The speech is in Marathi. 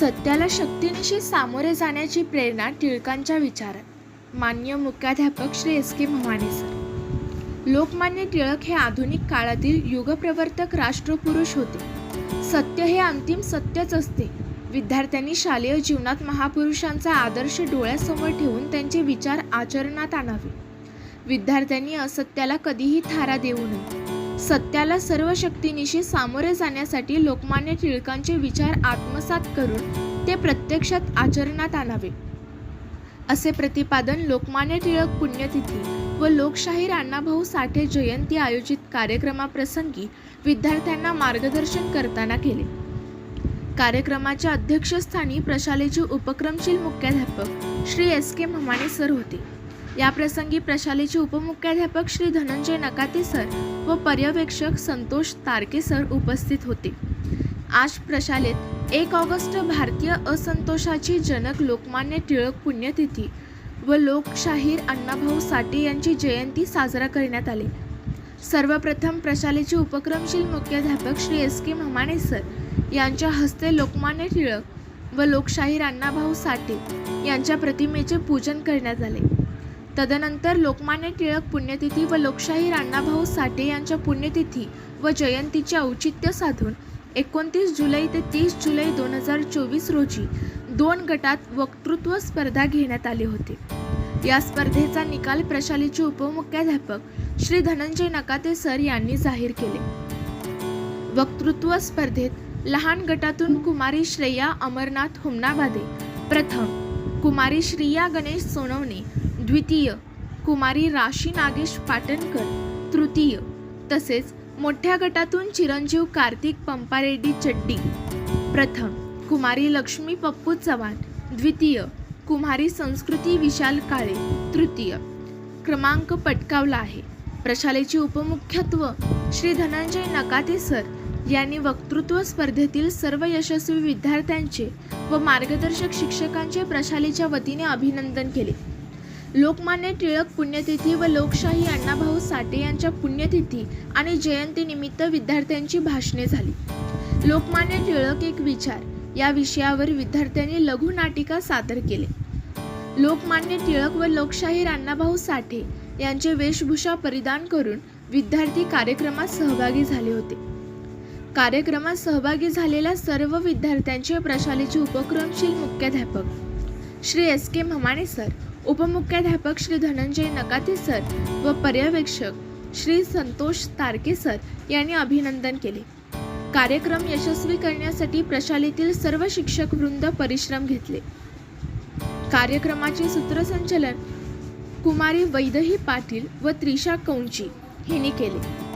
सत्याला शक्तीनिशी सामोरे जाण्याची प्रेरणा टिळकांच्या विचारात. मान्य मुख्याध्यापक Shri S K Bhavani sir. Lokmanya Tilak हे आधुनिक काळातील युगप्रवर्तक राष्ट्रपुरुष होते. सत्य हे अंतिम सत्यच असते. विद्यार्थ्यांनी शालेय जीवनात महापुरुषांचा आदर्श डोळ्यासमोर ठेवून त्यांचे विचार आचरणात आणावे. विद्यार्थ्यांनी असत्याला कधीही थारा देऊ नये. सत्याला सर्व शक्तीनिशी सामोरे जाण्यासाठी लोकमान्य टिळकांचे विचार आत्मसात करून ते प्रत्यक्षात आचरणात आणावे. असे प्रतिपादन लोकमान्य टिळक पुण्यतिथी व लोकशाहीर अण्णाभाऊ साठे जयंती आयोजित कार्यक्रमाप्रसंगी विद्यार्थ्यांना मार्गदर्शन करताना केले. कार्यक्रमाच्या अध्यक्षस्थानी प्रशालेचे उपक्रमशील मुख्याध्यापक Shri S K Mamane sir होते. या प्रसंगी प्रशालेचे उपमुख्याध्यापक श्री धनंजय नकाते सर व पर्यवेक्षक संतोष तारके सर उपस्थित होते. आज प्रशालेत एक ऑगस्ट भारतीय असंतोषाची जनक लोकमान्य टिळक पुण्यतिथी व लोकशाहीर अण्णाभाऊ साठे यांची जयंती साजरा करण्यात आली. सर्वप्रथम प्रशालेचे उपक्रमशील मुख्याध्यापक Shri S K Mhamane sir यांच्या हस्ते लोकमान्य टिळक व लोकशाहीर अण्णाभाऊ साठे यांच्या प्रतिमेचे पूजन करण्यात आले. तदनंतर लोकमान्य टिळक पुण्यतिथी व लोकशाहीर अण्णाभाऊ साठे यांच्या पुण्यतिथी व जयंतीचे औचित्य साधून एकोणतीस जुलै ते तीस जुलै दोन हजार चोवीस रोजी दोन गटात वक्तृत्व स्पर्धा घेण्यात आली होती. या स्पर्धेचा निकाल प्रशालेचे उपमुख्याध्यापक श्री धनंजय नकाते सर यांनी जाहीर केले. वक्तृत्व स्पर्धेत लहान गटातून कुमारी श्रेया अमरनाथ हुमनाबादे. प्रथम कुमारी श्रिया गणेश सोनवणे द्वितीय. कुमारी राशी नागेश पाटणकर तृतीय. तसेच मोठ्या गटातून चिरंजीव कार्तिक पंपारेड्डी चड्डी. प्रथम कुमारी लक्ष्मी पप्पू चव्हाण. द्वितीय कुमारी संस्कृती विशाल काळे. तृतीय क्रमांक पटकावला आहे. प्रशालेचे उपमुख्यत्व श्री धनंजय नकाते सर यांनी वक्तृत्व स्पर्धेतील सर्व यशस्वी विद्यार्थ्यांचे व मार्गदर्शक शिक्षकांचे प्रशालेच्या वतीने अभिनंदन केले. लोकमान्य टिळक पुण्यतिथी व लोकशाही अण्णाभाऊ साठे यांच्या पुण्यतिथी आणि जयंतीनिमित्त विद्यार्थ्यांची भाषणे झाली. लोकमान्य टिळक एक विचार या विषयावर विद्यार्थ्यांनी लघुनाटिका सादर केले. लोकमान्य टिळक व लोकशाहीर अण्णाभाऊ साठे यांचे वेशभूषा परिधान करून विद्यार्थी कार्यक्रमात सहभागी झाले होते. कार्यक्रमात सहभागी झालेल्या सर्व विद्यार्थ्यांचे प्रशालेचे उपक्रमशील मुख्याध्यापक Shri S K Mamane sir उपमुख्याध्यापक Shri Dhananjay Nakate sir व पर्यवेक्षक श्री संतोष तारके सर यांनी अभिनंदन केले. कार्यक्रम यशस्वी करण्यासाठी प्रशालेतील सर्व शिक्षक वृंद परिश्रम घेतले. कार्यक्रमाचे सूत्रसंचलन कुमारी वैदही पाटील व त्रिशा कौंची हिने केले.